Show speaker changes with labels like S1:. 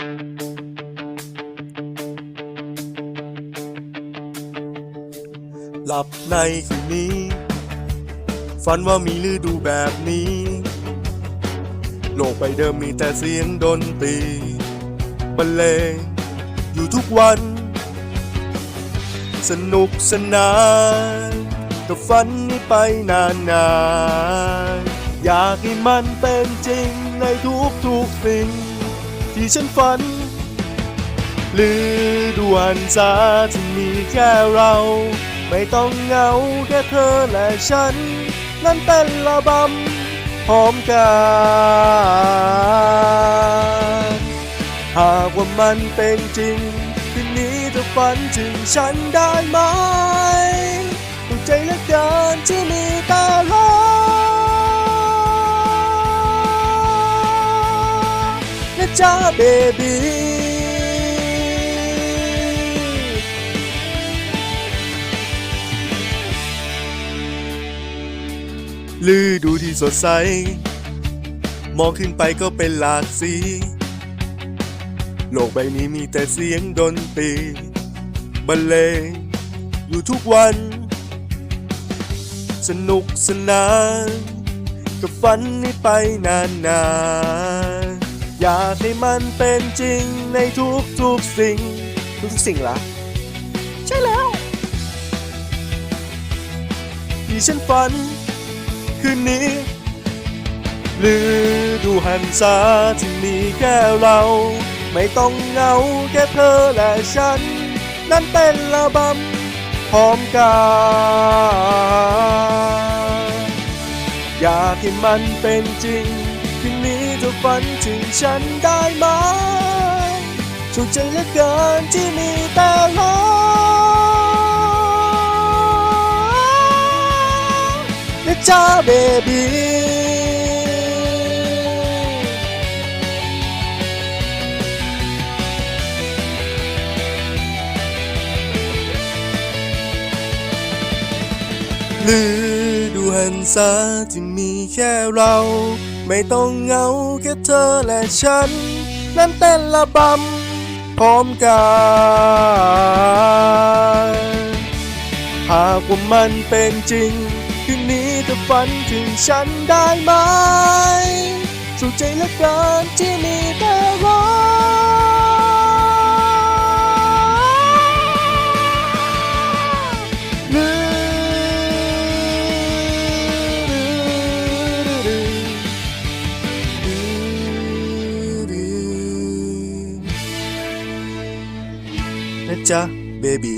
S1: หลับในคืนนี้ ฝันว่ามีฤดูแบบนี้ โลกใบเดิมมีแต่เสียงดนตรีบรรเลงอยู่ทุกวัน สนุกสนานกับฝันนี้ไปนานๆอยากให้มันเป็นจริงในทุกๆสิ่ง ที่ฉันฝันฤดูหันษาที่มีแค่เรา ไม่ต้องเหงาแค่เธอและฉัน นั้นเป็นระบำพร้อมกันหากว่ามันเป็นจริงคืนนี้เธอฝันถึงฉันได้ไหม จ๊ะเบบีฤดูที่สดใส มองขึ้นไปก็เป็นหลากสี โลกใบนี้มีแต่เสียงดนตรีบรรเลงอยู่ทุกวัน สนุกสนานกับฝันนี้ไปนานๆ อยากให้มันเป็นจริงในทุกๆสิ่ง ทุกสิ่งละใช่แล้ว ที่ฉันฝัน คืนนี้ฤดูหันษาที่มีแค่เรา ไม่ต้องเหงาแค่เธอและฉัน นั้นเป็นระบำพร้อมกันอยากให้มันเป็นจริง ฝันถึงฉันได้ไหมสุขใจเหลือเกินที่มีแต่รอนะจ๊ะเบบีฤดู หันษาที่มีแค่เรา ไม่ต้องเหงาแค่เธอและฉัน นั้นเต้นระบำพร้อมกันหากว่ามันเป็นจริง คืนนี้เธอฝันถึงฉันได้ไหม สุขใจเหลือเกินที่มีแต่รอ นะจ๊ะเบบี